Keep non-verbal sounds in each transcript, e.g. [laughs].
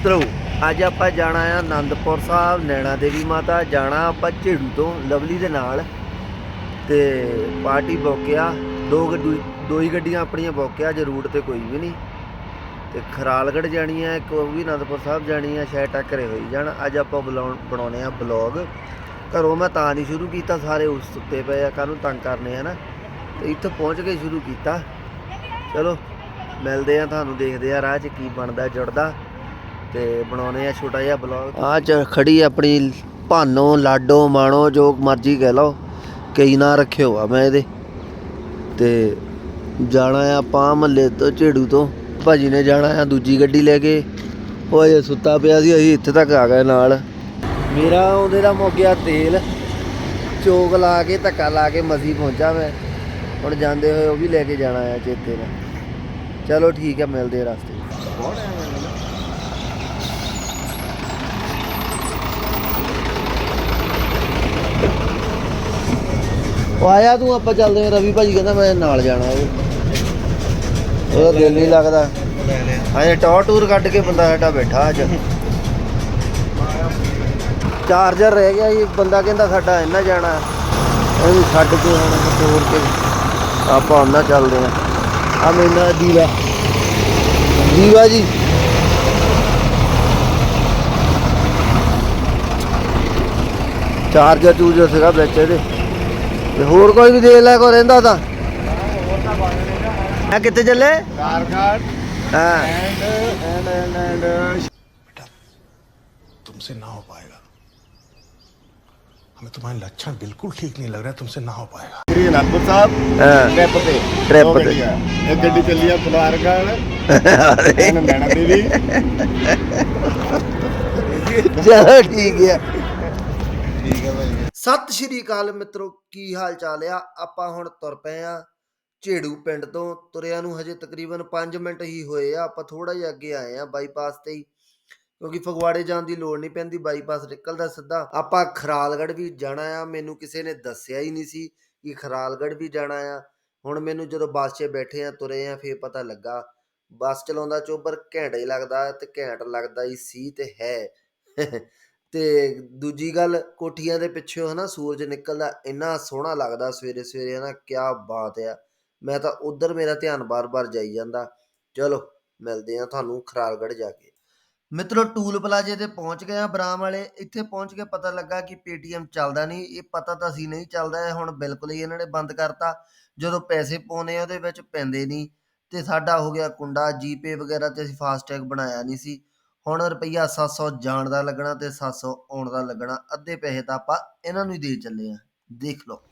ਮਿੱਤਰੋ, ਅੱਜ ਆਪਾਂ ਜਾਣਾ ਆ ਆਨੰਦਪੁਰ ਸਾਹਿਬ, ਨੈਣਾ ਦੇਵੀ ਮਾਤਾ ਜਾਣਾ ਆਪਾਂ ਝੇੜੂ ਤੋਂ, ਲਵਲੀ ਦੇ ਨਾਲ। ਤੇ ਪਾਰਟੀ ਬੋਕਿਆ ਦੋ ਗੱਡੀ ਦੋ ਹੀ ਗੱਡੀਆਂ ਆਪਣੀਆਂ ਬੋਕਿਆ ਜੇ ਰੂਟ ਤੇ ਕੋਈ ਵੀ ਨਹੀਂ। ਤੇ ਖਰਾਲਗੜ ਜਾਣੀ ਆ, ਇੱਕ ਉਹ ਵੀ ਆਨੰਦਪੁਰ ਸਾਹਿਬ ਜਾਣੀ ਆ ਸ਼ਾਇਦ ਟੱਕਰੇ ਹੋਈ ਜਾਣ। ਅੱਜ ਆਪਾਂ ਬੁਲਾਉਣ, ਬਣਾਉਣੇ ਆ ਬਲੌਗ। ਘਰੋਂ ਮੈਂ ਤਾਂ ਨਹੀਂ ਸ਼ੁਰੂ ਕੀਤਾ, ਸਾਰੇ ਉਸ ਸੁੱਤੇ ਪਏ ਆ ਕਾਹਨੂੰ ਤੰਗ ਕਰਨੇ ਆ ਨਾ। ਤੇ ਇੱਥੇ ਪਹੁੰਚ ਕੇ ਸ਼ੁਰੂ ਕੀਤਾ। ਚਲੋ, ਮਿਲਦੇ ਆ ਤੁਹਾਨੂੰ, ਦੇਖਦੇ ਆ ਰਾਹ 'ਚ ਕੀ ਬਣਦਾ, ਜੁੜਦਾ। ਤੇ ਬਣਾਉਨੇ ਆ ਛੋਟਾ ਜਿਹਾ ਬਲੌਗ ਆ ਚ ਖੜੀ ਆਪਣੀ ਭਾਨੋ ਲਾਡੋ ਮਾਣੋ ਜੋ ਮਰਜ਼ੀ ਕਹਿ ਲਓ ਕਈ ਨਾਂ ਰੱਖਿਓ ਆ ਮੈਂ ਇਹਦੇ। ਤੇ ਜਾਣਾ ਆ ਆਪਾਂ ਮਹੱਲੇ ਤੋਂ ਝੇੜੂ ਤੋਂ। ਭਾਜੀ ਨੇ ਜਾਣਾ ਆ ਦੂਜੀ ਗੱਡੀ ਲੈ ਕੇ। ਉਹ ਅਜੇ ਸੁੱਤਾ ਪਿਆ ਸੀ ਅਸੀਂ ਇੱਥੇ ਤੱਕ ਆ ਗਏ ਨਾਲ। ਮੇਰਾ ਉਹਦੇ ਦਾ ਮੁੱਕ ਗਿਆ ਤੇਲ। ਚੋਕ ਲਾ ਕੇ ਧੱਕਾ ਲਾ ਕੇ ਮਸੀ ਪਹੁੰਚਾ ਮੈਂ। ਹੁਣ ਜਾਂਦੇ ਹੋਏ ਉਹ ਵੀ ਲੈ ਕੇ ਜਾਣਾ ਆ ਚੇਤੇ ਨਾਲ। ਚਲੋ ਠੀਕ ਹੈ ਮਿਲਦੇ ਆ ਰਸਤੇ। ਉਹ ਆਇਆ ਤੂੰ, ਆਪਾਂ ਚੱਲਦੇ ਆ ਰਵੀ ਭਾਜੀ ਕਹਿੰਦਾ ਮੈਂ ਨਾਲ ਜਾਣਾ ਇਹ ਉਹਦਾ ਦਿਲ ਨਹੀਂ ਲੱਗਦਾ। ਹਾਂ ਟੌਰ ਟੂਰ ਕੱਢ ਕੇ ਬੰਦਾ ਸਾਡਾ ਬੈਠਾ ਅੱਜ। ਚਾਰਜਰ ਰਹਿ ਗਿਆ ਜੀ। ਬੰਦਾ ਕਹਿੰਦਾ ਸਾਡਾ ਇੰਨਾ ਜਾਣਾ ਇਹਨੂੰ ਛੱਡ ਕੇ ਹੁਣ ਤੋੜ ਕੇ ਆਪਾਂ ਉਹਨਾਂ ਚੱਲਦੇ ਆ ਆ ਮੈਨਾਂ ਦੀਵਾ। ਦੀਵਾ ਜੀ। ਚਾਰਜਰ ਚੂਜਰ ਸੀਗਾ ਵਿੱਚ ਇਹਦੇ। ਤੇ ਹੋਰ ਕੋਈ ਵੀ ਦੇ ਲੈ ਕੋ ਰਹਿੰਦਾ ਤਾਂ ਆ ਕਿੱਥੇ ਚੱਲੇ कारघाट ਹਾਂ एंड एंड एंड एंड तुमसे ना हो पाएगा हमें तुम्हारे लक्षण बिल्कुल ठीक नहीं लग रहा है तुमसे ना हो पाएगा श्री अनंदपुर साहब ਹਾਂ ट्रिप पे ट्रिप दो पे। गड्डियां। एक गड्डी चली है फुलारगढ़ ਅਰੇ, एंड नैना देवी ਚਲੋ ਠੀਕ ਹੈ ठीक है भाई ਸਤਿ ਸ਼੍ਰੀ ਅਕਾਲ ਮਿੱਤਰੋ, ਕੀ ਹਾਲ ਚਾਲ ਆ? ਆਪਾਂ ਹੁਣ ਤੁਰ ਪਏ ਆ ਝੇੜੂ ਪਿੰਡ ਤੋਂ। ਤੁਰਿਆ ਨੂੰ ਹਜੇ ਤਕਰੀਬਨ 5 ਮਿੰਟ ਹੀ ਹੋਏ ਆ। ਆਪਾਂ ਥੋੜਾ ਜਿਹਾ ਅੱਗੇ ਆਏ ਆ ਬਾਈਪਾਸ ਤੇ ਹੀ, ਕਿਉਂਕਿ ਫਗਵਾੜੇ ਜਾਣ ਦੀ ਲੋੜ ਨਹੀਂ ਪੈਂਦੀ, ਬਾਈਪਾਸ ਨਿਕਲਦਾ ਸਿੱਧਾ। ਆਪਾਂ ਖਰਾਲਗੜ੍ਹ ਵੀ ਜਾਣਾ ਆ। ਮੈਨੂੰ ਕਿਸੇ ਨੇ ਦੱਸਿਆ ਹੀ ਨਹੀਂ ਸੀ ਕਿ ਖਰਾਲਗੜ੍ਹ ਵੀ ਜਾਣਾ ਆ। ਹੁਣ ਮੈਨੂੰ ਜਦੋਂ ਬੱਸ 'ਚ ਬੈਠੇ ਆ, ਤੁਰੇ ਆ, ਫੇਰ ਪਤਾ ਲੱਗਾ। ਬੱਸ ਚਲਾਉਂਦਾ ਚੋਬਰ ਘੈਂਟਾ ਹੀ ਲੱਗਦਾ ਤੇ ਘੈਂਟ ਲੱਗਦਾ ਹੀ ਸੀ ਤੇ ਹੈ। ਤੇ ਦੂਜੀ ਗੱਲ, ਕੋਠੀਆਂ ਦੇ ਪਿੱਛੇ ਹਨਾ ਸੂਰਜ ਨਿਕਲਦਾ, ਇੰਨਾ ਸੋਹਣਾ ਲੱਗਦਾ ਸਵੇਰੇ ਸਵੇਰੇ ਹਨਾ, ਕਿਆ ਬਾਤ ਆ। ਮੈਂ ਤਾਂ ਉਧਰ ਮੇਰਾ ਧਿਆਨ ਬਾਰ-ਬਾਰ ਜਾਈ ਜਾਂਦਾ। ਚਲੋ, ਮਿਲਦੇ ਆ ਤੁਹਾਨੂੰ ਖਰਾਲਗੜ੍ਹ ਜਾ ਕੇ। ਮਿੱਤਰੋ, ਟੂਲ ਪਲਾਜ਼ੇ ਤੇ ਪਹੁੰਚ ਗਏ ਆ ਬਰਾਮ ਵਾਲੇ। ਇੱਥੇ ਪਹੁੰਚ ਕੇ ਪਤਾ ਲੱਗਾ ਕਿ ਪੇਟੀਐਮ ਚੱਲਦਾ ਨਹੀਂ। ਇਹ ਪਤਾ ਤਾਂ ਸੀ ਨਹੀਂ ਚੱਲਦਾ ਇਹ ਹੁਣ ਬਿਲਕੁਲ ਹੀ ਇਹਨਾਂ ਨੇ ਬੰਦ ਕਰਤਾ। ਜਦੋਂ ਪੈਸੇ ਪਾਉਨੇ ਆ ਉਹਦੇ ਵਿੱਚ ਪੈਂਦੇ ਨਹੀਂ। ਤੇ ਸਾਡਾ ਹੋ ਗਿਆ ਕੁੰਡਾ, ਜੀਪੇ ਵਗੈਰਾ ਤੇ ਅਸੀਂ ਫਾਸਟੈਗ ਬਣਾਇਆ ਨਹੀਂ ਸੀ। ਹੁਣ ਰੁਪਈਆ 700 ਜਾਣ ਦਾ ਲੱਗਣਾ ਤੇ 700 ਆਉਣ ਦਾ ਲੱਗਣਾ, ਅੱਧੇ ਪੈਸੇ ਤਾਂ ਆਪਾਂ ਇਹਨਾਂ ਨੂੰ ਹੀ ਦੇ ਚੱਲੇ ਆ। ਦੇਖ ਲਓ।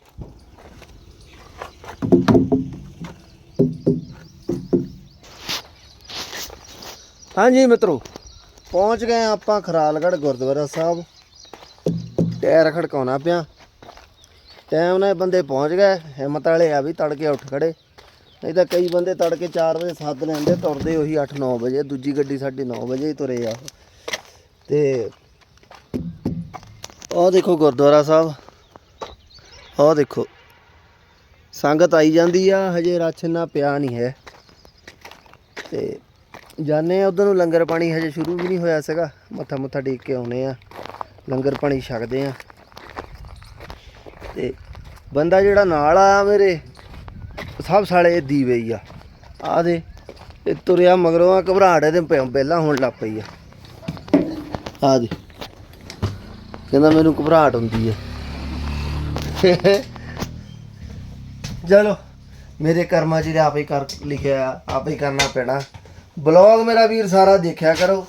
ਹਾਂਜੀ ਮਿੱਤਰੋ, ਪਹੁੰਚ ਗਏ ਹਾਂ ਆਪਾਂ ਖਰਾਲਗੜ੍ਹ ਗੁਰਦੁਆਰਾ ਸਾਹਿਬ। ਟਾਇਰ ਖੜਕਾਉਣਾ ਪਿਆ। ਟਾਈਮ ਨਾਲ ਬੰਦੇ ਪਹੁੰਚ ਗਏ, ਹਿੰਮਤ ਵਾਲੇ ਆ ਵੀ ਤੜਕੇ ਉੱਠ ਖੜੇ। ਨਹੀਂ ਤਾਂ ਕਈ ਬੰਦੇ ਤੜਕੇ 4 ਵਜੇ ਸੱਦ ਲੈਂਦੇ, ਤੁਰਦੇ ਉਹੀ 8-9 ਵਜੇ, ਦੂਜੀ ਗੱਡੀ ਸਾਡੀ 9 ਵਜੇ ਹੀ ਤੁਰੇ ਆ। ਤੇ ਆਹ ਦੇਖੋ ਗੁਰਦੁਆਰਾ ਸਾਹਿਬ। ਆਹ ਦੇਖੋ। ਸੰਗਤ ਆਈ ਜਾਂਦੀ ਆ, ਹਜੇ ਰੱਛ ਇੰਨਾ ਪਿਆ ਨਹੀਂ ਹੈ। ਤੇ ਜਾਣੇ ਆ, ਉਧਰ ਨੂੰ ਲੰਗਰ ਪਾਣੀ ਹਜੇ ਸ਼ੁਰੂ ਵੀ ਨਹੀਂ ਹੋਇਆ ਸੀਗਾ। ਮੱਥਾ ਮੁੱਥਾ ਟੇਕ ਕੇ ਆਉਨੇ ਆ, ਲੰਗਰ ਪਾਣੀ ਛਕਦੇ ਆ। ਤੇ ਬੰਦਾ ਜਿਹੜਾ ਨਾਲ ਆ ਮੇਰੇ ਸਭ ਸਾਲੇ ਦੀਵੇ ਹੀ ਆ। ਆ ਦੇ, ਇਹ ਤੁਰਿਆ ਮਗਰੋਂ ਆ, ਘਬਰਾਹਟ ਇਹਦੇ ਪਹਿਲਾਂ ਹੋਣ ਲੱਗ ਪਈ ਆ। ਆ ਦੇ। ਕਹਿੰਦਾ ਮੈਨੂੰ ਘਬਰਾਹਟ ਹੁੰਦੀ ਹੈ ਚਲੋ, ਮੇਰੇ ਕਰਮਾਂ 'ਚ ਇਹ ਆਪੇ ਕਰ ਲਿਖਿਆ, ਆਪੇ ਕਰਨਾ ਪੈਣਾ। ਬਲੌਗ ਮੇਰਾ ਵੀਰ ਸਾਰਾ ਦੇਖਿਆ ਕਰੋ।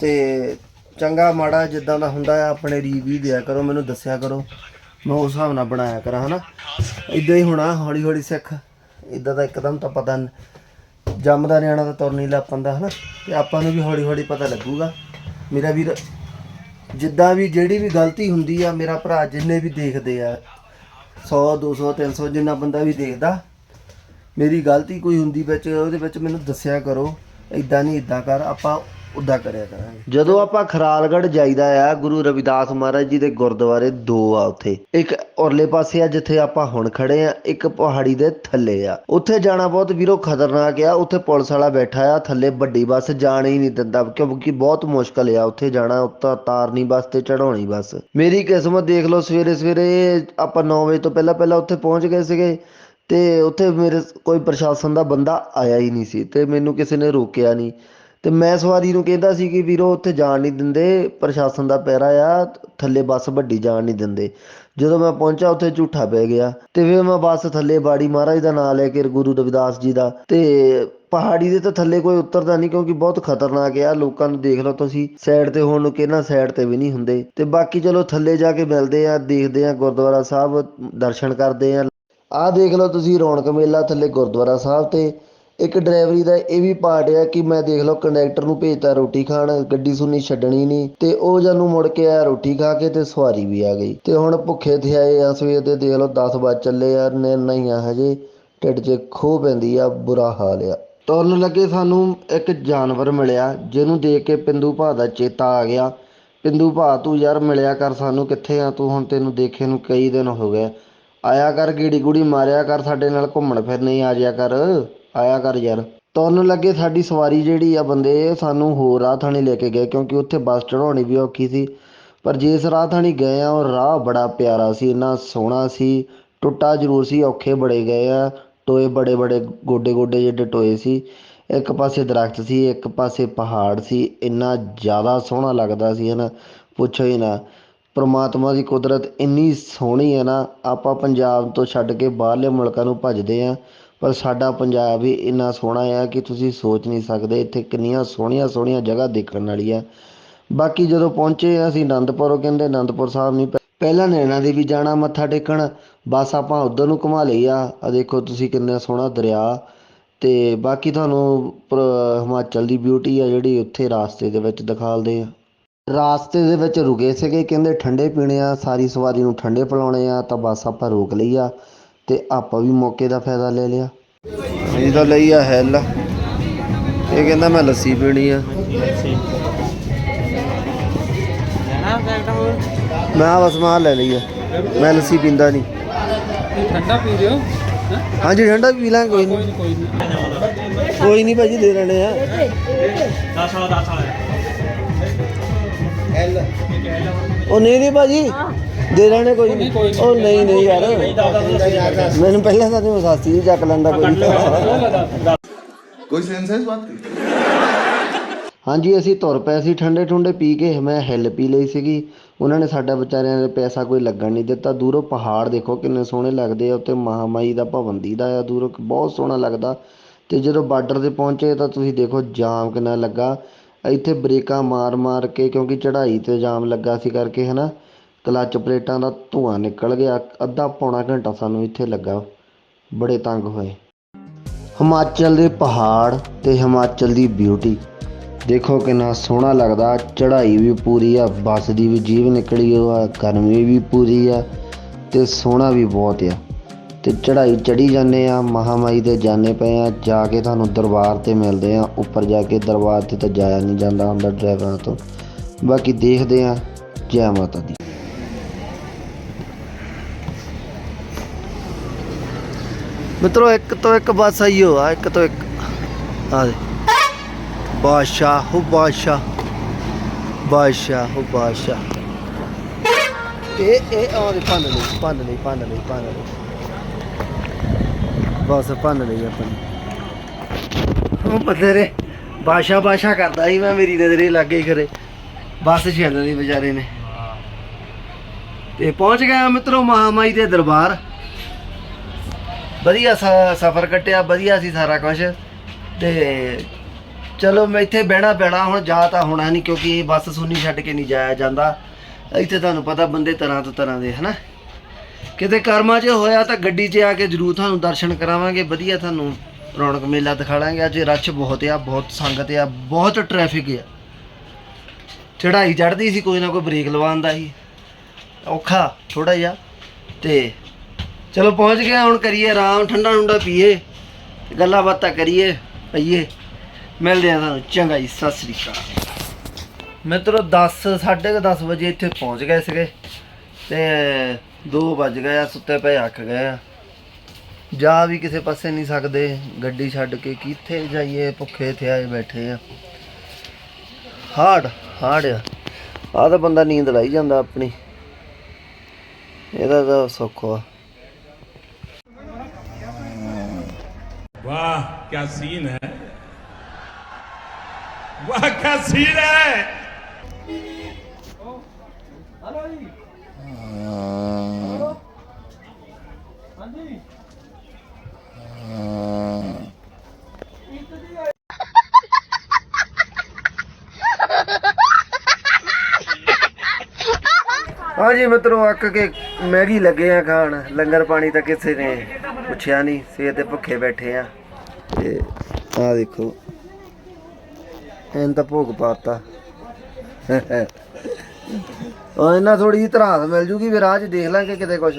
ਤੇ ਚੰਗਾ ਮਾੜਾ ਜਿੱਦਾਂ ਦਾ ਹੁੰਦਾ ਆ, ਆਪਣੇ ਰਿਵਿਊ ਦਿਆ ਕਰੋ, ਮੈਨੂੰ ਦੱਸਿਆ ਕਰੋ। ਮੈਂ ਉਸ ਹਿਸਾਬ ਨਾਲ ਬਣਾਇਆ ਕਰਾਂ, ਹਨਾ? ਇਦਾਂ ਹੀ ਹੋਣਾ, ਹੌਲੀ ਹੌਲੀ ਸਿੱਖ। ਇਦਾਂ ਦਾ ਇੱਕਦਮ ਤਾਂ ਪਤਾ ਜੰਮਦਾ ਨਿਆਣਾ ਤਾਂ ਤੁਰ ਨਹੀਂ ਲੱਪੰਦਾ, ਹਨਾ? ਤੇ ਆਪਾਂ ਨੂੰ ਵੀ ਹੌਲੀ ਹੌਲੀ ਪਤਾ ਲੱਗੂਗਾ। ਮੇਰਾ ਵੀਰ, ਜਿੱਦਾਂ ਵੀ ਜਿਹੜੀ ਵੀ ਗਲਤੀ ਹੁੰਦੀ ਆ, ਮੇਰਾ ਭਰਾ ਜਿੰਨੇ ਵੀ ਦੇਖਦੇ ਆ 100 200 300 ਜਿੰਨਾ ਬੰਦਾ ਵੀ ਦੇਖਦਾ, ਮੇਰੀ ਗਲਤੀ ਕੋਈ ਹੁੰਦੀ ਵਿੱਚ, ਉਹਦੇ ਵਿੱਚ ਮੈਨੂੰ ਦੱਸਿਆ ਕਰੋ ਇਦਾਂ ਨਹੀਂ ਇਦਾਂ ਕਰ, ਆਪਾਂ ਉਦਾਂ ਕਰਿਆ ਕਰਾਂਗੇ। ਜਦੋਂ ਆਪਾਂ ਖਰਾਲਗੜ੍ਹ ਜਾਈਦਾ ਆ, ਗੁਰੂ ਰਵਿਦਾਸ ਮਹਾਰਾਜ ਜੀ ਦੇ ਗੁਰਦੁਆਰੇ ਦੋ ਆ ਉੱਥੇ। ਇੱਕ ਔਰਲੇ ਪਾਸੇ ਆ, ਜਿੱਥੇ ਆਪਾਂ ਹੁਣ ਖੜੇ ਆ, ਇੱਕ ਪਹਾੜੀ ਦੇ ਥੱਲੇ ਆ। ਉੱਥੇ ਜਾਣਾ ਬਹੁਤ ਵੀਰੋ ਖਤਰਨਾਕ ਆ, ਉੱਥੇ ਪੁਲਿਸ ਵਾਲਾ ਬੈਠਾ ਆ, ਥੱਲੇ ਵੱਡੀ ਬੱਸ ਜਾਣ ਹੀ ਨਹੀਂ ਦਿੰਦਾ, ਕਿਉਂਕਿ ਬਹੁਤ ਮੁਸ਼ਕਲ ਆ ਉੱਥੇ ਜਾਣਾ ਉੱਤਾ ਤਾਰਨੀ ਬੱਸ ਤੇ ਚੜਾਉਣੀ ਬੱਸ। ਮੇਰੀ ਕਿਸਮਤ ਦੇਖ ਲਓ, ਸਵੇਰੇ ਸਵੇਰੇ ਆਪਾਂ 9 ਵਜੇ ਤੋਂ ਪਹਿਲਾਂ ਪਹਿਲਾਂ ਉੱਥੇ ਪਹੁੰਚ ਗਏ ਸੀਗੇ, ਤੇ ਉੱਥੇ ਮੇਰੇ ਕੋਈ ਪ੍ਰਸ਼ਾਸਨ ਦਾ ਬੰਦਾ ਆਇਆ ਹੀ ਨਹੀਂ ਸੀ, ਤੇ ਮੈਨੂੰ ਕਿਸੇ ਨੇ ਰੋਕਿਆ ਨਹੀਂ। ਤੇ ਮੈਂ ਸਵਾਰੀ ਨੂੰ ਕਹਿੰਦਾ ਸੀ ਕਿ ਵੀਰੋ, ਉੱਥੇ ਜਾਣ ਨਹੀਂ ਦਿੰਦੇ, ਪ੍ਰਸ਼ਾਸਨ ਦਾ ਪਹਿਰਾ ਆ, ਥੱਲੇ ਬੱਸ ਵੱਡੀ ਜਾਣ ਨਹੀਂ ਦਿੰਦੇ। ਜਦੋਂ ਮੈਂ ਪਹੁੰਚਾ ਉੱਥੇ ਝੂਠਾ ਪੈ ਗਿਆ। ਤੇ ਫਿਰ ਮੈਂ ਬੱਸ ਥੱਲੇ ਬਾੜੀ ਮਹਾਰਾਜ ਦਾ ਨਾਮ ਲੈ ਕੇ, ਗੁਰੂ ਰਵਿਦਾਸ ਜੀ ਦਾ। ਤੇ ਪਹਾੜੀ ਦੇ ਤਾਂ ਥੱਲੇ ਕੋਈ ਉਤਰਦਾ ਨਹੀਂ, ਕਿਉਂਕਿ ਬਹੁਤ ਖਤਰਨਾਕ ਆ। ਲੋਕਾਂ ਨੂੰ ਦੇਖ ਲਓ ਤੁਸੀਂ ਸਾਈਡ ਤੇ ਹੋਣ ਨੂੰ ਕਿਹਨਾਂ ਸਾਈਡ ਤੇ ਵੀ ਨਹੀਂ ਹੁੰਦੇ। ਤੇ ਬਾਕੀ ਚਲੋ, ਥੱਲੇ ਜਾ ਕੇ ਮਿਲਦੇ ਆ, ਦੇਖਦੇ ਆ, ਗੁਰਦੁਆਰਾ ਸਾਹਿਬ ਦਰਸ਼ਨ ਕਰਦੇ ਆ। ਆਹ ਦੇਖ ਲਓ ਤੁਸੀਂ, ਰੌਣਕ ਮੇਲਾ ਥੱਲੇ ਗੁਰਦੁਆਰਾ ਸਾਹਿਬ ਤੇ। ਇੱਕ ਡਰਾਈਵਰੀ ਦਾ ਇਹ ਵੀ ਪਾਰਟ ਆ ਕਿ ਮੈਂ ਦੇਖ ਲਓ ਕੰਡਕਟਰ ਨੂੰ ਭੇਜਤਾ ਰੋਟੀ ਖਾਣ, ਗੱਡੀ ਸੁਣੀ ਛੱਡਣੀ ਨਹੀਂ ਤੇ ਉਹ ਜਾਨੂੰ ਮੁੜ ਕੇ ਆਇਆ ਰੋਟੀ ਖਾ ਕੇ ਤੇ ਸਵਾਰੀ ਵੀ ਆ ਗਈ। ਤੇ ਹੁਣ ਭੁੱਖੇ ਤੇ ਆਏ ਆ ਸਵੇਰ ਦੇ, ਦੇਖ ਲਓ 10 ਵਜ ਚੱਲੇ ਆ, ਨੇ, ਨਹੀਂ ਆ ਹਜੇ, ਢਿੱਡ 'ਚ ਖੋਹ ਪੈਂਦੀ ਆ, ਬੁਰਾ ਹਾਲ ਆ। ਤੁਰਨ ਲੱਗੇ ਸਾਨੂੰ ਇੱਕ ਜਾਨਵਰ ਮਿਲਿਆ, ਜਿਹਨੂੰ ਦੇਖ ਕੇ ਪਿੰਦੂ ਭਾ ਦਾ ਚੇਤਾ ਆ ਗਿਆ। ਪਿੰਦੂ ਭਾ, ਤੂੰ ਯਾਰ ਮਿਲਿਆ ਕਰ ਸਾਨੂੰ, ਕਿੱਥੇ ਆ ਤੂੰ? ਹੁਣ ਤੈਨੂੰ ਦੇਖੇ ਨੂੰ ਕਈ ਦਿਨ ਹੋ ਗਏ। ਆਇਆ ਕਰ ਗੀੜੀ ਗੁੜੀ ਮਾਰਿਆ ਕਰ, ਸਾਡੇ ਨਾਲ ਘੁੰਮਣ ਫਿਰਨ ਹੀ ਆ ਜਾਇਆ ਕਰ। ਆਇਆ ਕਰ ਯਾਰ। ਤੁਰਨ ਲੱਗੇ ਸਾਡੀ ਸਵਾਰੀ ਜਿਹੜੀ ਆ ਬੰਦੇ ਸਾਨੂੰ ਹੋਰ ਰਾਹ ਥਾਣੀ ਲੈ ਕੇ ਗਏ ਕਿਉਂਕਿ ਉੱਥੇ ਬੱਸ ਚੜਾਉਣੀ ਵੀ ਔਖੀ ਸੀ। ਪਰ ਜਿਸ ਰਾਹ ਥਾਣੀ ਗਏ ਆ, ਉਹ ਰਾਹ ਬੜਾ ਪਿਆਰਾ ਸੀ, ਇੰਨਾ ਸੋਹਣਾ ਸੀ, ਟੁੱਟਾ ਜ਼ਰੂਰ ਸੀ, ਔਖੇ ਬੜੇ ਗਏ ਆ। ਟੋਏ ਬੜੇ ਬੜੇ, ਗੋਡੇ ਗੋਡੇ ਜਿਹੜੇ ਟੋਏ ਸੀ। ਇੱਕ ਪਾਸੇ ਦਰਖਤ ਸੀ, ਇੱਕ ਪਾਸੇ ਪਹਾੜ ਸੀ, ਇੰਨਾ ਜ਼ਿਆਦਾ ਸੋਹਣਾ ਲੱਗਦਾ ਸੀ ਨਾ ਪੁੱਛੋ ਹੀ ਨਾ। ਪਰਮਾਤਮਾ ਦੀ ਕੁਦਰਤ ਇੰਨੀ ਸੋਹਣੀ ਹੈ ਨਾ, ਆਪਾਂ ਪੰਜਾਬ ਤੋਂ ਛੱਡ ਕੇ ਬਾਹਰਲੇ ਮੁਲਕਾਂ ਨੂੰ ਭੱਜਦੇ ਆ। ਪਰ ਸਾਡਾ ਪੰਜਾਬ ਹੀ ਇੰਨਾ ਸੋਹਣਾ ਆ ਕਿ ਤੁਸੀਂ ਸੋਚ ਨਹੀਂ ਸਕਦੇ, ਇੱਥੇ ਕਿੰਨੀਆਂ ਸੋਹਣੀਆਂ ਸੋਹਣੀਆਂ ਜਗ੍ਹਾ ਦੇਖਣ ਵਾਲੀ ਆ। ਬਾਕੀ ਜਦੋਂ ਪਹੁੰਚੇ ਅਸੀਂ ਆਨੰਦਪੁਰ ਕਹਿੰਦੇ ਆਨੰਦਪੁਰ ਸਾਹਿਬ ਨਹੀਂ, ਪ- ਪਹਿਲਾਂ ਨੈਣਾ ਦੇਵੀ ਜਾਣਾ, ਮੱਥਾ ਟੇਕਣ, ਬਸ ਆਪਾਂ ਉਧਰ ਨੂੰ ਘੁਮਾ ਲਈ ਆ। ਆ ਦੇਖੋ ਤੁਸੀਂ ਕਿੰਨਾ ਸੋਹਣਾ ਦਰਿਆ, ਤੇ ਬਾਕੀ ਤੁਹਾਨੂੰ ਪਰ- ਹਿਮਾਚਲ ਦੀ ਬਿਊਟੀ ਆ ਜਿਹੜੀ ਉੱਥੇ ਰਾਸਤੇ ਦੇ ਵਿੱਚ ਦਿਖਾਲਦੇ ਆ। ਰਾਸਤੇ ਦੇ ਵਿੱਚ ਰੁਕੇ ਸੀਗੇ, ਕਹਿੰਦੇ ਠੰਡੇ ਪੀਣੇ ਆ, ਸਾਰੀ ਸਵਾਰੀ ਨੂੰ ਠੰਡੇ ਪਿਲਾਉਣੇ ਆ, ਤਾਂ ਬਸ ਆਪਾਂ ਰੋਕ ਲਈ ਆ। ਤੇ ਆਪਾਂ ਵੀ ਮੌਕੇ ਦਾ ਫਾਇਦਾ ਲੈ ਲਿਆ। ਅਸੀਂ ਤਾਂ ਲਈ ਆ ਹੈਲ। ਇਹ ਕਹਿੰਦਾ ਮੈਂ ਲੱਸੀ ਪੀਣੀ ਆ। ਮੈਂ ਬਸ ਮਾਲ ਲੈ ਲਈ ਆ। ਮੈਂ ਲੱਸੀ ਪੀਂਦਾ ਨਹੀਂ। ਠੰਡਾ ਪੀ ਹੈਂ? ਹਾਂਜੀ ਠੰਡਾ ਵੀ ਪੀ ਕੋਈ ਨਹੀਂ। ਕੋਈ ਨਹੀਂ ਕੋਈ ਨਹੀਂ। ਭਾਜੀ ਦੇ ਲੈਣੇ ਆ। ਉਹ ਨਹੀਂ ਨਹੀਂ ਭਾਜੀ। ਦੇ ਦੇਣੇ ਕੋਈ ਨਹੀਂ। ਉਹ ਨਹੀਂ ਨਹੀਂ ਯਾਰ। ਮੈਨੂੰ ਪਹਿਲਾਂ ਤਾਂ ਤੂੰ ਸਾਸੀ ਜੀ ਚੱਕ ਲੈਂਦਾ ਕੋਈ। ਕੋਈ ਸੈਂਸ ਹੈ ਇਸ ਬਾਤ ਦੀ? ਹਾਂਜੀ ਅਸੀਂ ਤੁਰ ਪਏ ਸੀ ਠੰਡੇ ਠੁੰਡੇ ਪੀ ਕੇ। ਮੈਂ ਹਿੱਲ ਪੀ ਲਈ ਸੀਗੀ। ਉਹਨਾਂ ਨੇ ਸਾਡਾ ਵਿਚਾਰਿਆਂ ਦੇ ਪੈਸਾ ਕੋਈ ਲੱਗਣ ਨਹੀਂ ਦਿੱਤਾ। ਦੂਰੋਂ ਪਹਾੜ ਦੇਖੋ ਕਿੰਨੇ ਸੋਹਣੇ ਲੱਗਦੇ ਆ। ਉੱਤੇ ਮਹਾਮਾਈ ਦਾ ਭਵਨ ਦੀਦਾ ਆ ਦੂਰੋਂ। ਬਹੁਤ ਸੋਹਣਾ ਲੱਗਦਾ। ਤੇ ਜਦੋਂ ਬਾਰਡਰ ਤੇ ਪਹੁੰਚੇ ਤਾਂ ਤੁਸੀਂ ਦੇਖੋ ਜਾਮ ਕਿੰਨਾ ਲੱਗਾ। ਇੱਥੇ ਬ੍ਰੇਕਾਂ ਮਾਰ-ਮਾਰ ਕੇ ਕਿਉਂਕਿ ਚੜ੍ਹਾਈ ਤੇ ਜਾਮ ਲੱਗਾ ਸੀ ਕਰਕੇ ਹਨਾ? ਕਲੱਚ ਪਲੇਟਾਂ ਦਾ ਧੂੰਆਂ ਨਿਕਲ ਗਿਆ। ਅੱਧਾ ਪੌਣਾ ਘੰਟਾ ਸਾਨੂੰ ਇੱਥੇ ਲੱਗਾ। ਬੜੇ ਤੰਗ ਹੋਏ। ਹਿਮਾਚਲ ਦੇ ਪਹਾੜ ਤੇ ਹਿਮਾਚਲ ਦੀ ਬਿਊਟੀ ਦੇਖੋ ਕਿੰਨਾ ਸੋਹਣਾ ਲੱਗਦਾ। ਚੜ੍ਹਾਈ ਵੀ ਪੂਰੀ ਆ, ਬੱਸ ਦੀ ਵੀ ਜੀਭ ਨਿਕਲੀ ਉਹ ਆ, ਗਰਮੀ ਵੀ ਪੂਰੀ ਆ ਤੇ ਸੋਹਣਾ ਵੀ ਬਹੁਤ ਆ। ਤੇ ਚੜ੍ਹਾਈ ਚੜੀ ਜਾਂਦੇ ਆ ਮਹਾਮਾਈ ਦੇ ਜਾਣੇ ਪਏ ਆ, ਜਾ ਕੇ ਤੁਹਾਨੂੰ ਦਰਬਾਰ ਤੇ ਮਿਲਦੇ ਆ। ਉੱਪਰ ਜਾ ਕੇ ਦਰਬਾਰ ਤੇ ਤਾਂ ਜਾਇਆ ਨਹੀਂ ਜਾਂਦਾ ਹੁੰਦਾ ਡਰਾਈਵਰਾਂ ਤੋਂ। ਬਾਕੀ ਦੇਖਦੇ ਆ, ਜੈ ਮਾਤਾ ਦੀ। ਮਿੱਤਰੋ, ਇੱਕ ਤੋਂ ਇੱਕ ਬੱਸ ਆਈ ਹੋ ਆ, ਇੱਕ ਤੋਂ ਇੱਕ। ਆ ਦੇ। ਬਾਦਸ਼ਾਹ ਹੋ ਬਾਦਸ਼ਾਹ। ਬਾਦਸ਼ਾਹ ਹੋ ਬਾਦਸ਼ਾਹ। ਇਹ ਇਹ ਆ ਦੇ ਭੰਨ ਲਈ ਭੰਨ ਲਈ ਭੰਨ ਲਈ ਭੰਨ ਲਈ। ਬਸ ਭੰਨ ਲਈ ਆਪਾਂ ਉਹ ਬਥੇਰੇ ਬਾਦਸ਼ਾਹ ਬਾਦਸ਼ਾਹ ਕਰਦਾ ਸੀ ਮੈਂ, ਮੇਰੀ ਨਜ਼ਰੇ ਲੱਗ ਗਈ ਖਰੇ। ਬੱਸ ਛੱਡ ਲਈ ਵਿਚਾਰੇ ਨੇ। ਤੇ ਪਹੁੰਚ ਗਿਆ ਮਿੱਤਰੋ ਮਹਾਮਾਈ ਦੇ ਦਰਬਾਰ। ਵਧੀਆ ਸਫ਼ਰ ਕੱਟਿਆ, ਵਧੀਆ ਸੀ ਸਾਰਾ ਕੁਝ ਤੇ ਚਲੋ ਮੈਂ ਇੱਥੇ ਬਹਿਣਾ ਪੈਣਾ, ਹੁਣ ਜਾ ਤਾਂ ਹੋਣਾ ਨਹੀਂ ਕਿਉਂਕਿ ਇਹ ਬੱਸ ਸੁੰਨੀ ਛੱਡ ਕੇ ਨਹੀਂ ਜਾਇਆ ਜਾਂਦਾ। ਇੱਥੇ ਤੁਹਾਨੂੰ ਪਤਾ ਬੰਦੇ ਤਰ੍ਹਾਂ ਤੋਂ ਤਰ੍ਹਾਂ ਦੇ, ਹਨਾ? ਕਿਤੇ ਕਰਮਾ 'ਚ ਹੋਇਆ ਤਾਂ ਗੱਡੀ 'ਚ ਆ ਕੇ ਜਰੂਰ ਤੁਹਾਨੂੰ ਦਰਸ਼ਨ ਕਰਾਵਾਂਗੇ, ਵਧੀਆ ਤੁਹਾਨੂੰ ਰੌਣਕ ਮੇਲਾ ਦਿਖਾਵਾਂਗੇ ਅੱਜ ਰਸ਼ ਬਹੁਤ ਆ, ਬਹੁਤ ਸੰਗਤ ਆ, ਬਹੁਤ ਟ੍ਰੈਫਿਕ ਆ। ਚੜਾਈ ਚੜਦੀ ਸੀ, ਕੋਈ ਨਾ ਕੋਈ ਬ੍ਰੇਕ ਲਵਾਉਂਦਾ ਸੀ ਔਖਾ ਥੋੜਾ ਜਿਹਾ। ਤੇ ਚਲੋ ਪਹੁੰਚ ਗਏ ਹੁਣ ਕਰੀਏ ਆਰਾਮ, ਠੰਡਾ ਠੰਡਾ ਪੀਏ ਗੱਲਾਂ ਬਾਤਾਂ ਕਰੀਏ ਪਈਏ ਮਿਲਦੇ ਆ ਤੁਹਾਨੂੰ, ਚੰਗਾ ਜੀ, ਸਤਿ ਸ੍ਰੀ ਅਕਾਲ। ਮਿੱਤਰੋ 10 10:30 ਵਜੇ ਇੱਥੇ ਪਹੁੰਚ ਗਏ ਸੀਗੇ ਤੇ 2 ਵੱਜ ਗਏ ਆ, ਸੁੱਤੇ ਪਏ, ਅੱਕ ਗਏ ਆ। ਜਾ ਵੀ ਕਿਸੇ ਪਾਸੇ ਨਹੀਂ ਸਕਦੇ, ਗੱਡੀ ਛੱਡ ਕੇ ਕਿੱਥੇ ਜਾਈਏ, ਭੁੱਖੇ ਤੇ ਆਏ ਬੈਠੇ ਆ। ਹਾਰਡ ਹਾਰਡ ਆ। ਆ ਤਾਂ ਬੰਦਾ ਨੀਂਦ ਲਾਈ ਜਾਂਦਾ ਆਪਣੀ। ਇਹਦਾ ਤਾਂ ਸੌਖਾ ਵਾਹ ਕੀ ਸੀਨ ਹੈ। ਵਾਹ ਕੀ ਸੀਨ ਹੈ। ਹਾਂਜੀ। ਹਾਂ ਜੀ ਮਿੱਤਰੋ ਅੱਕ ਕੇ ਮੈਗੀ ਲੱਗੇ ਆ ਖਾਣ। ਲੰਗਰ ਪਾਣੀ ਤਾਂ ਕਿਸੇ ਨੇ। ਪੁੱਛਿਆ ਨਹੀਂ ਸਵੇਰ ਤੇ ਭੁੱਖੇ ਬੈਠੇ ਆ। ਤੇ ਆ ਦੇਖੋ ਐਨ ਤਾਂ ਭੋਗ ਪਾਤਾ। ਉਹ ਇਹਨਾਂ ਥੋੜੀ ਜਿਹੀ ਧਰਾਸ ਮਿਲ ਜੂਗੀ, ਫਿਰ ਰਾਹ 'ਚ ਦੇਖ ਲਾਂਗੇ ਕਿਤੇ ਕੁਝ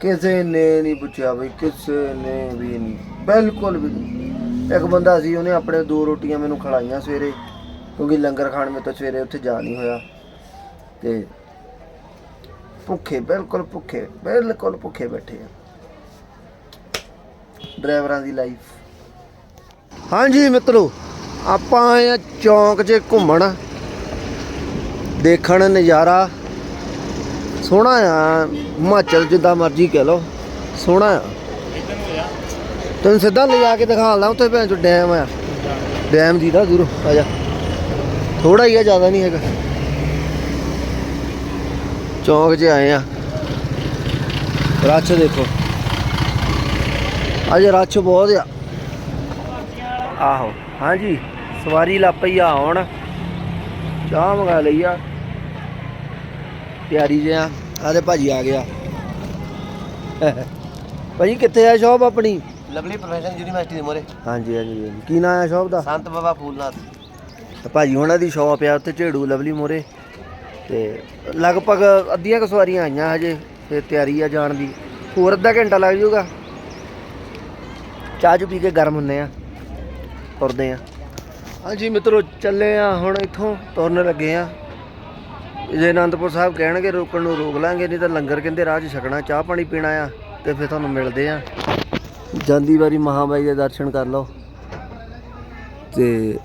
ਕਿਸੇ ਨੇ ਨਹੀਂ ਪੁੱਛਿਆ ਬਈ, ਕਿਸੇ ਨੇ ਵੀ ਨਹੀਂ ਬਿਲਕੁਲ ਵੀ ਨਹੀਂ ਇੱਕ ਬੰਦਾ ਸੀ, ਉਹਨੇ ਆਪਣੇ ਦੋ ਰੋਟੀਆਂ ਮੈਨੂੰ ਖਿਲਾਈਆਂ ਸਵੇਰੇ, ਕਿਉਂਕਿ ਲੰਗਰ ਖਾਣ ਮੇ ਤਾਂ ਸਵੇਰੇ ਉੱਥੇ ਜਾ ਨਹੀਂ ਹੋਇਆ। ਤੇ ਭੁੱਖੇ, ਬਿਲਕੁਲ ਭੁੱਖੇ ਬਿਲਕੁਲ ਭੁੱਖੇ ਬੈਠੇ ਆ। ਡਰਾਈਵਰਾਂ ਦੀ ਲਾਈਫ ਹਾਂਜੀ ਮਿੱਤਰੋ, ਆਪਾਂ ਆਏ ਆ ਚੌਂਕ 'ਚ ਘੁੰਮਣ। ਦੇਖਣ ਨਜ਼ਾਰਾ। ਸੋਹਣਾ ਆ, ਹਿਮਾਚਲ ਜਿੱਦਾਂ ਮਰਜ਼ੀ ਕਹਿ ਲਓ। ਸੋਹਣਾ ਆ। ਤੈਨੂੰ ਸਿੱਧਾ ਲਿਜਾ ਕੇ ਦਿਖਾਉਂਦਾ ਉੱਥੇ ਭੈਣ ਚੋ ਡੈਮ ਆ। ਡੈਮ ਦੀ ਦਾ ਦੂਰ, ਆ ਜਾ। ਥੋੜਾ ਹੀ ਆ, ਜ਼ਿਆਦਾ ਨਹੀਂ ਹੈਗਾ। ਚੌਂਕ 'ਚ ਆਏ ਆ ਰੱਛ ਦੇਖੋ। ਅੱਜ ਰੱਛ ਬਹੁਤ ਆ। ਆਹੋ ਹਾਂਜੀ ਸਵਾਰੀ ਲੱਪਈ ਆ ਹੁਣ। ਚਾਹ ਮੰਗਾ ਲਈ ਆ। ਤਿਆਰੀ ਜਿਆ ਆਦੇ ਭਾਜੀ ਆ ਗਿਆ। ਭਾਜੀ ਕਿੱਥੇ ਆ ਸ਼ੌਪ ਆਪਣੀ? ਲਵਲੀ ਪ੍ਰੋਫੈਸ਼ਨਲ ਯੂਨੀਵਰਸਿਟੀ ਦੇ ਮੋਰੇ। ਹਾਂਜੀ ਹਾਂਜੀ। ਕੀ ਨਾਂ ਆ ਸ਼ੌਪ ਦਾ? ਸੰਤ ਬਾਬਾ ਫੂਲਨਾਥ। ਤੇ ਭਾਜੀ ਉਹਨਾਂ ਦੀ ਸ਼ਾਪ ਆ ਉੱਥੇ ਝੇੜੂ ਲਵਲੀ ਮੋਰੇ। ਤੇ ਲਗਭਗ ਅੱਧੀਆਂ ਕੁ ਸਵਾਰੀਆਂ ਆਈਆਂ ਹਜੇ ਤੇ ਤਿਆਰੀ ਆ ਜਾਣ ਦੀ। ਹੋਰ ਅੱਧਾ ਘੰਟਾ ਲੱਗ ਜਾਊਗਾ। ਚਾਹ ਚੂ ਪੀ ਕੇ ਗਰਮ ਹੁੰਨੇ ਆ, ਤੁਰਦੇ ਆ। ਹਾਂਜੀ ਮਿੱਤਰੋ, ਚੱਲੇ ਆ ਹੁਣ ਇੱਥੋਂ, ਤੁਰਨ ਲੱਗੇ ਆ। ਜੇ ਅਨੰਦਪੁਰ ਸਾਹਿਬ ਕਹਿਣਗੇ ਰੋਕਣ ਨੂੰ ਰੋਕ ਲਾਂਗੇ, ਨਹੀਂ ਤਾਂ ਲੰਗਰ ਕਹਿੰਦੇ ਰਾਹ 'ਚ ਛਕਣਾ, ਚਾਹ ਪਾਣੀ ਪੀਣਾ ਆ, ਤੇ ਫਿਰ ਤੁਹਾਨੂੰ ਮਿਲਦੇ ਆ। ਜਾਂਦੀ ਵਾਰੀ ਮਹਾਬਾਈ ਦੇ ਦਰਸ਼ਨ ਕਰ ਲਓ। ਤੇ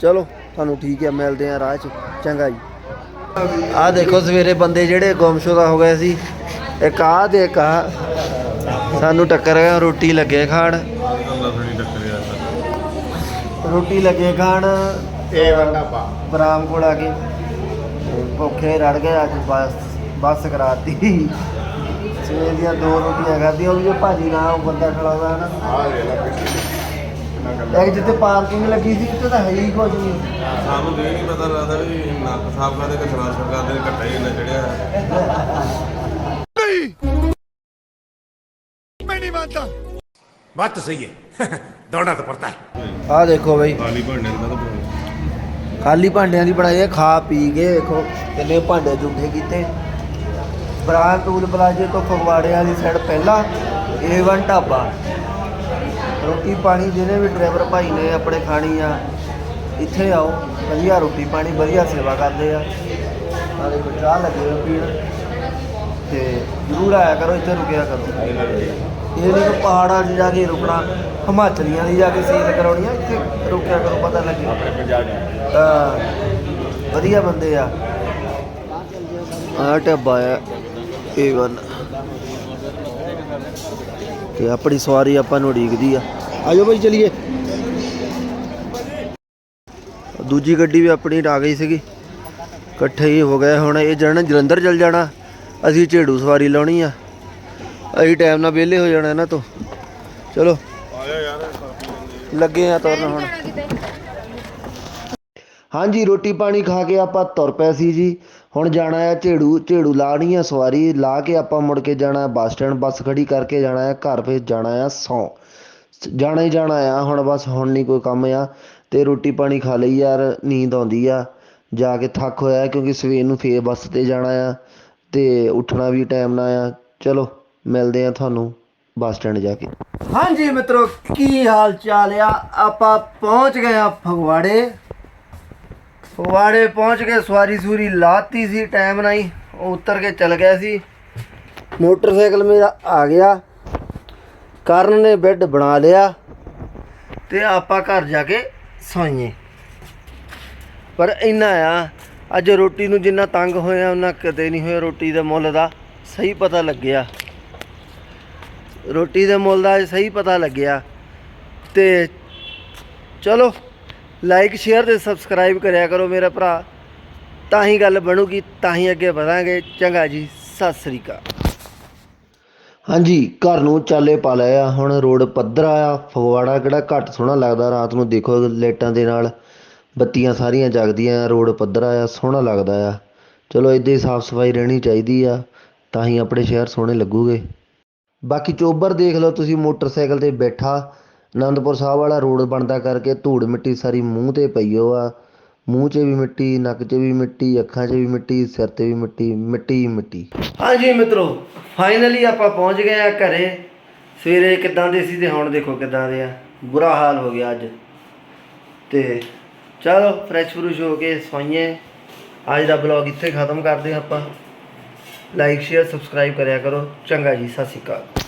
ਚਲੋ, ਤੁਹਾਨੂੰ ਠੀਕ ਹੈ ਮਿਲਦੇ ਆ ਰਾਹ 'ਚ। ਚੰਗਾ ਜੀ। ਆਹ ਦੇਖੋ ਸਵੇਰੇ ਬੰਦੇ ਜਿਹੜੇ ਗੁੰਮਸ਼ੁਦਾ ਹੋ ਗਏ ਸੀ, ਇੱਕ ਆਹ ਤੇ ਇੱਕ ਆ ਸਾਨੂੰ ਟੱਕਰ ਗਿਆ ਰੋਟੀ ਲੱਗੇ ਖਾਣ। ਰੋਟੀ ਲੱਗੇ ਖਾਣ। ਇਹ ਵੰਡਾ ਪਾ। ਬਰਾਮ ਕੋਲ ਆ ਕੇ ਤੇ ਭੁੱਖੇ ਰੜ ਗਏ ਅੱਜ ਬਸ ਬੱਸ ਕਰਾਤੀ। ਸਵੇਰ ਦੀਆਂ ਦੋ ਰੋਟੀਆਂ ਖਾਧੀਆਂ ਉਹ ਵੀ ਜੋ ਭਾਜੀ ਨਾਲ ਉਹ ਬੰਦਾ ਖੜਾਉਂਦਾ ਨਾ। ਇੱਕ ਜਿੱਥੇ ਪਾਰਕਿੰਗ ਲੱਗੀ ਸੀ ਉੱਥੇ ਤਾਂ ਹੈ ਹੀ ਕੁਝ ਨਹੀਂ। ਸਾਨੂੰ ਇਹ ਨਹੀਂ ਪਤਾ ਲੱਗਦਾ ਵੀ ਨੱਕ ਸਾਫ਼ ਕਰਦੇ ਕਿ ਟ੍ਰਾਂਸਫਰ ਕਰਦੇ ਨੇ ਘੱਟਾ ਹੀ ਇੰਨਾ ਚੜਿਆ। बात तो सही है [laughs] दौड़ना तो पड़ता है ਆਹ ਦੇਖੋ ਬਈ ਖਾਲੀ ਭਾਂਡੇ ਦਾ ਤਾਂ ਬਣਾਇਆ। ਖਾਲੀ ਭਾਂਡਿਆਂ ਦੀ ਬਣਾਈ ਹੈ ਖਾ ਪੀ ਕੇ ਵੇਖੋ ਕਿੰਨੇ ਭਾਂਡੇ ਜੁੱਠੇ ਕੀਤੇ ਬਰਾਨ ਟੂਲ ਪਲਾਜੇ ਤੋਂ ਫਗਵਾੜੇ ਵਾਲੀ ਸਾਈਡ ਪਹਿਲਾ A1 ਢਾਬਾ ਰੋਟੀ ਪਾਣੀ ਜਿਹਨੇ ਵੀ ਡਰਾਈਵਰ ਭਾਈ ਨੇ ਆਪਣੇ ਖਾਣੀ ਆ ਇੱਥੇ ਆਓ ਵਧੀਆ ਰੋਟੀ ਪਾਣੀ ਵਧੀਆ ਸੇਵਾ ਕਰਦੇ ਆ ਨਾਲੇ ਕੋਈ ਚਾਹ ਲੱਗੇ ਹੋਏ ਪੀਣ ਤੇ ਜ਼ਰੂਰ ਆਇਆ ਕਰੋ ਇੱਥੇ ਰੁਕਿਆ ਕਰੋ ਇਹ ਨਹੀਂ ਕਿ ਪਹਾੜਾਂ 'ਚ ਜਾ ਕੇ ਰੁਕਣਾ ਹਿਮਾਚਲੀਆਂ ਦੀ ਜਾ ਕੇ ਸੇਲ ਕਰਾਉਣੀ ਆ ਇੱਥੇ ਰੁਕਿਆ ਕਰੋ ਪਤਾ ਲੱਗੇ। ਹਾਂ ਵਧੀਆ ਬੰਦੇ ਆ। ਆ ਢਾਬਾ ਆ A1 ਤੇ ਆਪਣੀ ਸਵਾਰੀ ਆਪਾਂ ਨੂੰ ਉਡੀਕਦੀ ਆ। ਆਜੋ ਭਾਈ ਚਲੀਏ। ਦੂਜੀ ਗੱਡੀ ਵੀ ਆਪਣੀ ਆ ਗਈ ਸੀਗੀ। ਇਕੱਠੇ ਹੀ ਹੋ ਗਏ ਹੁਣ ਇਹ ਜਾਣਾ ਜਲੰਧਰ ਚਲ ਜਾਣਾ। ਅਸੀਂ ਝੇੜੂ ਸਵਾਰੀ ਲਾਉਣੀ ਆ। ਅਸੀਂ ਟਾਈਮ ਨਾਲ ਵਿਹਲੇ ਹੋ ਜਾਣਾ ਇਹਨਾਂ ਤੋਂ। ਚਲੋ। ਲੱਗੇ ਆ ਤੁਰਨ ਹੁਣ। ਹਾਂਜੀ, ਰੋਟੀ ਪਾਣੀ ਖਾ ਕੇ ਆਪਾਂ ਤੁਰ ਪਏ ਸੀ ਜੀ। ਹੁਣ ਜਾਣਾ ਆ ਝੇੜੂ ਝੇੜੂ ਲਾਣੀ ਆ ਸਵਾਰੀ। ਲਾ ਕੇ ਆਪਾਂ ਮੁੜ ਕੇ ਜਾਣਾ ਬੱਸ ਸਟੈਂਡ। ਬੱਸ ਖੜੀ ਕਰਕੇ ਜਾਣਾ ਆ, ਘਰ ਫੇਰ ਜਾਣਾ ਆ ਸੌ, ਜਾਣਾ ਹੀ ਜਾਣਾ ਆ। ਹੁਣ ਬਸ ਹੁਣ ਨਹੀਂ ਕੋਈ ਕੰਮ ਆ। ਤੇ ਰੋਟੀ ਪਾਣੀ ਖਾ ਲਈ ਯਾਰ, ਨੀਂਦ ਆਉਂਦੀ ਆ। ਜਾ ਕੇ ਥੱਕ ਹੋਇਆ ਕਿਉਂਕਿ ਸਵੇਰ ਨੂੰ ਫੇਰ ਬੱਸ ਤੇ ਜਾਣਾ ਆ। ਤੇ ਉੱਠਣਾ ਵੀ ਟਾਈਮ ਨਾਲ ਆ। ਚਲੋ। ਮਿਲਦੇ ਆ ਤੁਹਾਨੂੰ ਬੱਸ ਸਟੈਂਡ ਜਾ ਕੇ। ਹਾਂਜੀ ਮਿੱਤਰੋ, ਕੀ ਹਾਲ ਚਾਲ ਆ? ਆਪਾਂ ਪਹੁੰਚ ਗਏ ਆ ਫਗਵਾੜੇ। ਫਗਵਾੜੇ ਪਹੁੰਚ ਕੇ ਸਵਾਰੀ ਸੂਰੀ ਲਾਤੀ ਸੀ, ਟਾਈਮ ਨਹੀਂ ਉਹ ਉਤਰ ਕੇ ਚਲ ਗਿਆ ਸੀ। ਮੋਟਰਸਾਈਕਲ ਮੇਰਾ ਆ ਗਿਆ। ਕਰਨ ਨੇ ਬੈੱਡ ਬਣਾ ਲਿਆ ਤੇ ਆਪਾਂ ਘਰ ਜਾ ਕੇ ਸੋਈਏ। ਪਰ ਇੰਨਾ ਆ, ਅੱਜ ਰੋਟੀ ਨੂੰ ਜਿੰਨਾ ਤੰਗ ਹੋਇਆ ਉਹਨਾਂ ਕਦੇ ਨਹੀਂ ਹੋਇਆ ਰੋਟੀ ਦੇ ਮੁੱਲ ਦਾ। ਸਹੀ ਪਤਾ ਲੱਗਿਆ। ਰੋਟੀ ਦੇ ਮੁੱਲ ਦਾ ਸਹੀ ਪਤਾ ਲੱਗਿਆ। ਤੇ ਚਲੋ ਲਾਈਕ ਸ਼ੇਅਰ ਤੇ ਸਬਸਕ੍ਰਾਈਬ ਕਰਿਆ ਕਰੋ ਮੇਰਾ ਭਰਾ। ਤਾਂ ਹੀ ਗੱਲ ਬਣੂਗੀ, ਤਾਂ ਹੀ ਅੱਗੇ ਵਧਾਂਗੇ। ਚੰਗਾ ਜੀ, ਸਤਿ ਸ੍ਰੀ ਅਕਾਲ। ਹਾਂਜੀ, ਘਰ ਨੂੰ ਚਾਲੇ ਪਾ ਲਿਆ ਹੁਣ ਰੋਡ ਪੱਧਰਾ ਆ, ਫਗਵਾੜਾ ਕਿਹੜਾ ਘੱਟ ਸੋਹਣਾ ਲੱਗਦਾ, ਰਾਤ ਨੂੰ ਦੇਖੋ ਲਾਈਟਾਂ ਦੇ ਨਾਲ ਬੱਤੀਆਂ ਸਾਰੀਆਂ ਜਗਦੀਆਂ, ਰੋਡ ਪੱਧਰਾ ਆ, ਸੋਹਣਾ ਲੱਗਦਾ ਆ। ਚਲੋ, ਇਦਾਂ ਹੀ ਸਾਫ਼ ਸਫ਼ਾਈ ਰਹਿਣੀ ਚਾਹੀਦੀ ਆ। ਤਾਂ ਹੀ ਆਪਣੇ ਸ਼ਹਿਰ ਸੋਹਣੇ ਲੱਗੂਗੇ। ਬਾਕੀ ਚੋਬਰ ਦੇਖ ਲਓ ਤੁਸੀਂ ਮੋਟਰਸਾਈਕਲ ਤੇ ਬੈਠਾ ਆਨੰਦਪੁਰ ਸਾਹਿਬ ਵਾਲਾ ਰੋਡ ਬਣਦਾ ਕਰਕੇ ਧੂੜ ਮਿੱਟੀ ਸਾਰੀ ਮੂੰਹ ਤੇ ਪਈ ਓ ਆ। ਮੂੰਹ 'ਚ ਵੀ ਮਿੱਟੀ, ਨੱਕ 'ਚ ਵੀ ਮਿੱਟੀ, ਅੱਖਾਂ 'ਚ ਵੀ ਮਿੱਟੀ, ਸਿਰ ਤੇ ਵੀ ਮਿੱਟੀ ਮਿੱਟੀ ਮਿੱਟੀ। ਹਾਂਜੀ ਮਿੱਤਰੋ ਫਾਈਨਲੀ ਆਪਾਂ ਪਹੁੰਚ ਗਏ ਆ ਘਰੇ। ਸਵੇਰੇ ਕਿੱਦਾਂ ਦੇ ਸੀ ਤੇ ਹੁਣ ਦੇਖੋ ਕਿੱਦਾਂ ਦੇ ਆ। ਬੁਰਾ ਹਾਲ ਹੋ ਗਿਆ ਅੱਜ। ਤੇ ਚਲੋ ਫਰੈਸ਼ ਫਰੂਸ਼ ਹੋ ਕੇ ਸੋਈਏ। ਅੱਜ ਦਾ ਬਲੌਗ ਇੱਥੇ ਖਤਮ ਕਰਦੇ ਹਾਂ ਆਪਾਂ। ਲਾਈਕ ਸ਼ੇਅਰ ਸਬਸਕ੍ਰਾਈਬ ਕਰਿਆ ਕਰੋ। ਚੰਗਾ ਜੀ ਸਤਿ ਸ਼੍ਰੀ ਅਕਾਲ।